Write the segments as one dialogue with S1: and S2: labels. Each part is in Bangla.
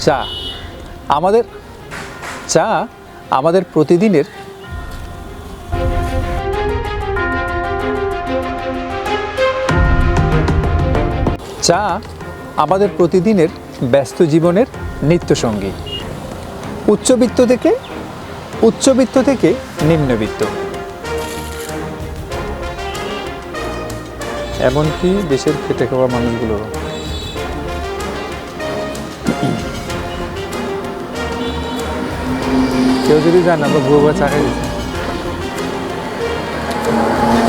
S1: চা। আমাদের চা আমাদের প্রতিদিনের চা আমাদের প্রতিদিনের ব্যস্ত জীবনের নিত্যসঙ্গী। উচ্চবিত্ত থেকে উচ্চবিত্ত থেকে নিম্নবিত্ত। এমনকি দেশের খেটে খাওয়া মানুষগুলোরও কেউ যদি জান, আমরা ভুয়ো ভুয়ো চা খাই। দিচ্ছি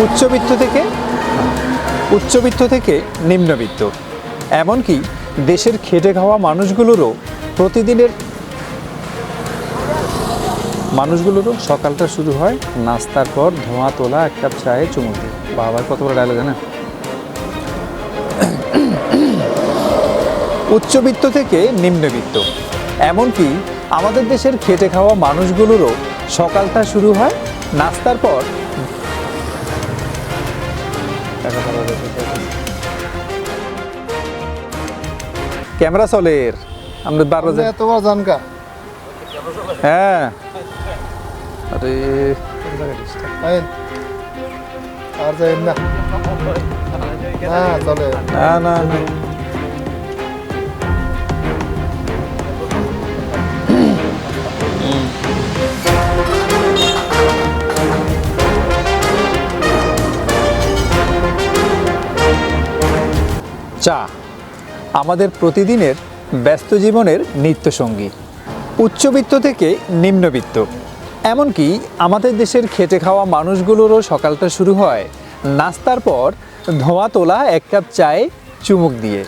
S1: উচ্চবিত্ত থেকে উচ্চবিত্ত থেকে নিম্নবিত্ত। এমনকি দেশের খেটে খাওয়া মানুষগুলোরও প্রতিদিনের মানুষগুলোরও সকালটা শুরু হয় নাস্তার পর ধোঁয়া তোলা, এক কাপ চায়ে চুমুক দিয়ে। বাবার কত বড় ডায়লগ না উচ্চবিত্ত থেকে নিম্নবিত্ত। এমনকি আমাদের দেশের খেটে খাওয়া মানুষগুলোরও সকালটা শুরু হয় নাস্তার পর। ক্যামেরা চলের আমরা বারো
S2: আপনি এতবার জান কা
S1: হ্যাঁ। আরে।
S2: আর যাইন না। না চলে।
S1: না না না। আমাদের প্রতিদিনের ব্যস্ত জীবনের নিত্যসঙ্গী, উচ্চবিত্ত থেকে নিম্নবিত্ত। এমনকি আমাদের দেশের খেটে খাওয়া মানুষগুলোরও সকালটা শুরু হয় নাস্তার পর ধোঁয়া তোলা এক কাপ চায়ে চুমুক দিয়ে।